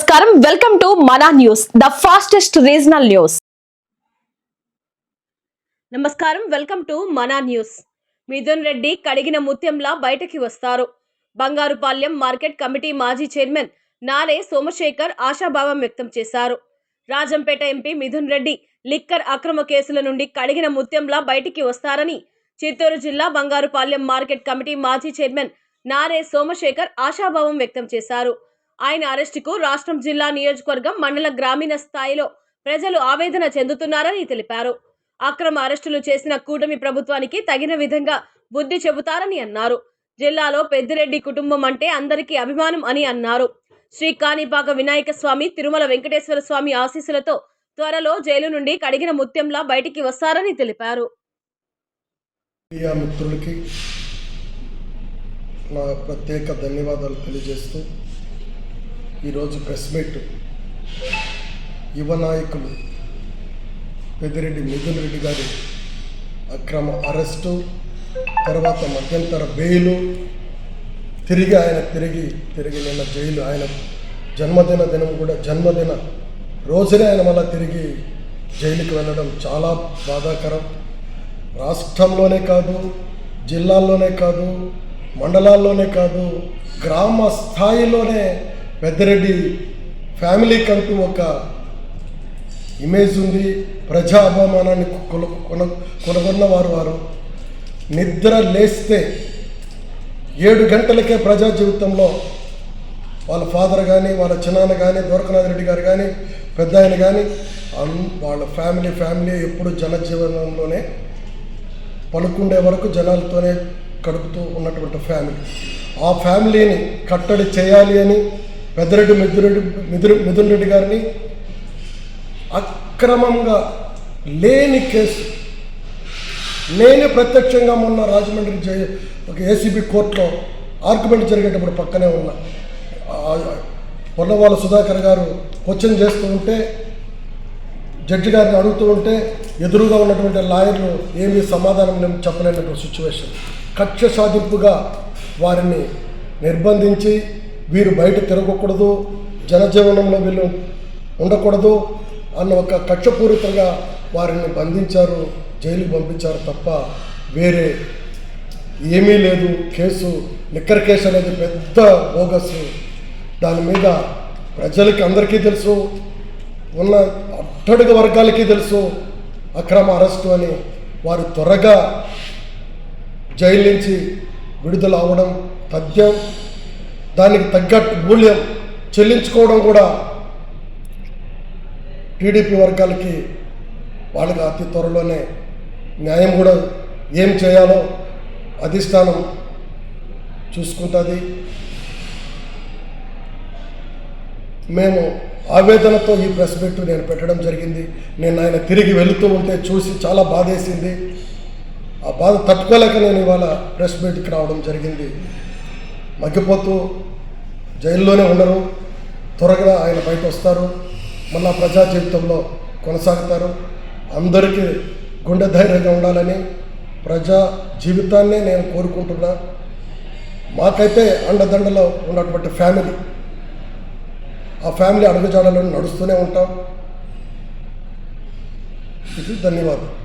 నమస్కారం. Welcome to Mana news the fastest regional news. నమస్కారం. Welcome to Mana news. Mithun Reddy కడిగిన ముత్యంలా బయటకి వస్తారు. బంగారుపాలెం మార్కెట్ కమిటీ మాజీ చైర్మన్ నారే సోమశేఖర్ ఆశాభావం వ్యక్తం చేశారు. రాజంపేట ఎంపీ మిథున్ రెడ్డి లిక్కర్ అక్రమ కేసుల నుండి కడిగిన ముత్యంలా బయటికి వస్తారని చిత్తూరు జిల్లా బంగారుపాలెం మార్కెట్ కమిటీ మాజీ చైర్మన్ నారే సోమశేఖర్ ఆశాభావం వ్యక్తం చేశారు. ఆయన అరెస్టుకు రాష్ట్రం జిల్లా నియోజకవర్గం మండల గ్రామీణ స్థాయిలో ప్రజలు ఆవేదన చెందుతున్నారని తెలిపారు. అక్రమ అరెస్టులు చేసిన కూటమి ప్రభుత్వానికి తగిన విధంగా బుద్ధి చెబుతారని అన్నారు. జిల్లాలో పెద్దిరెడ్డి కుటుంబం అంటే అందరికీ అభిమానం అని అన్నారు. శ్రీ కాణిపాక వినాయక స్వామి తిరుమల వెంకటేశ్వర స్వామి ఆశీస్సులతో త్వరలో జైలు నుండి కడిగిన ముత్యంలా బయటికి వస్తారని తెలిపారు. మిత్రులకి నా ప్రత్యేక ధన్యవాదాలు తెలియజేస్తూ ఈరోజు ప్రెస్ మీట్. యువ నాయకులు పెద్దిరెడ్డి మిథున్ రెడ్డి గారి అక్రమ అరెస్టు తర్వాత మధ్యంతర బెయిలు తిరిగి ఆయన తిరిగి తిరిగి నిన్న జైలు ఆయన జన్మదిన దినం కూడా జన్మదిన రోజునే ఆయన మళ్ళీ తిరిగి జైలుకి వెళ్ళడం చాలా బాధాకరం. రాష్ట్రంలోనే కాదు జిల్లాల్లోనే కాదు మండలాల్లోనే కాదు గ్రామ స్థాయిలోనే పెద్దరెడ్డి ఫ్యామిలీకి అంటూ ఒక ఇమేజ్ ఉంది. ప్రజా అవమానాన్ని కొన కొన కొనుగొన్న వారు వారు. నిద్ర లేస్తే ఏడు గంటలకే ప్రజా జీవితంలో వాళ్ళ ఫాదర్ కానీ వాళ్ళ చిన్నాన్న కానీ దొరకనాథ్ రెడ్డి గారు కానీ పెద్ద ఆయన కానీ అన్ వాళ్ళ ఫ్యామిలీ ఫ్యామిలీ ఎప్పుడు జనజీవనంలోనే పలుకుండే వరకు జనాలతోనే గడుపుతూ ఉన్నటువంటి ఫ్యామిలీ. ఆ ఫ్యామిలీని కట్టడి చేయాలి అని పెద్దరెడ్డి మిథురెడ్డి మిథురు మిథున్ రెడ్డి గారిని అక్రమంగా లేని కేసు. నేనే ప్రత్యక్షంగా మొన్న రాజమండ్రి జై ఒక ఏసీబీ కోర్టులో ఆర్గ్యుమెంట్ జరిగేటప్పుడు పక్కనే ఉన్న ఆ, పొన్నవాళ్ళ సుధాకర్ గారు క్వశ్చన్ చేస్తూ ఉంటే జడ్జి గారిని అడుగుతూ ఉంటే ఎదురుగా ఉన్నటువంటి లాయర్లు ఏమీ సమాధానం నేను చెప్పలేనటువంటి సిచ్యువేషన్ కక్ష సాధింపుగా వారిని నిర్బంధించి వీరు బయట తిరగకూడదు జనజీవనంలో వీళ్ళు ఉండకూడదు అన్న ఒక కక్షపూరితంగా వారిని బంధించారు జైలుకు పంపించారు తప్ప వేరే ఏమీ లేదు. కేసు లిక్కర్ కేసు అనేది పెద్ద బోగస్. దాని మీద ప్రజలకి అందరికీ తెలుసు ఉన్న అట్టడుగు వర్గాలకి తెలుసు అక్రమ అరెస్టు అని వారు త్వరగా జైలు నుంచి విడుదల అవడం తథ్యం. దానికి తగ్గట్టు మూల్యం చెల్లించుకోవడం కూడా టీడీపీ వర్గాలకి వాళ్ళకి అతి త్వరలోనే న్యాయం కూడా ఏం చేయాలో అధిష్టానం చూసుకుంటుంది. మేము ఆవేదనతో ఈ ప్రెస్ మీట్ నేను పెట్టడం జరిగింది. నేను ఆయన తిరిగి వెళుతూ ఉంటే చూసి చాలా బాధేసింది. ఆ బాధ తట్టుకోలేక నేను ఇవాళ ప్రెస్ మీట్కి రావడం జరిగింది. మగ్గిపోతూ జైల్లోనే ఉండరు. త్వరగా ఆయన బయట వస్తారు మళ్ళా ప్రజా జీవితంలో కొనసాగుతారు. అందరికీ గుండె ధైర్యంగా ఉండాలని ప్రజా జీవితాన్నే నేను కోరుకుంటున్నా. మాకైతే అండదండలో ఉన్నటువంటి ఫ్యామిలీ. ఆ ఫ్యామిలీ అడుగుజాడలో నడుస్తూనే ఉంటాం. ఇది ధన్యవాదాలు.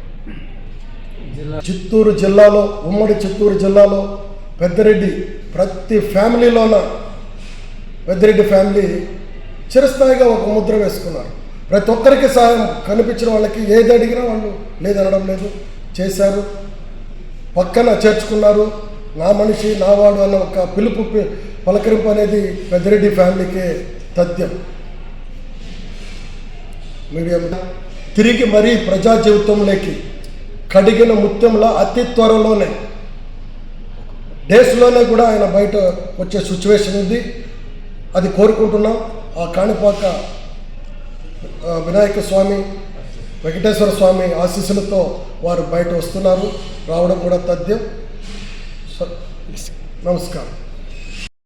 చిత్తూరు జిల్లాలో ఉమ్మడి చిత్తూరు జిల్లాలో పెద్దరెడ్డి ప్రతి ఫ్యామిలీలోన పెద్దిరెడ్డి ఫ్యామిలీ చిరస్థాయిగా ఒక ముద్ర వేసుకున్నారు. ప్రతి ఒక్కరికి సహాయం కనిపించిన వాళ్ళకి ఏది అడిగినా వాళ్ళు లేదనడం లేదు. చేశారు. పక్కన చేర్చుకున్నారు. నా మనిషి నా వాడు అన్న ఒక పిలుపు పలకరింపు అనేది పెద్దిరెడ్డి ఫ్యామిలీకే తథ్యం. మీడియా తిరిగి మరీ ప్రజా జీవితంలోకి కడిగిన ముత్యంలో అతి త్వరలోనే డేస్లోనే కూడా ఆయన బయట వచ్చే సిచ్యువేషన్ ఉంది. అది కోరుకుంటున్నాం. ఆ కాణిపాక వినాయక స్వామి వెంకటేశ్వర స్వామి ఆశీస్సులతో వారు బయట వస్తున్నారు. రావడం కూడా తథ్యం. నమస్కారం.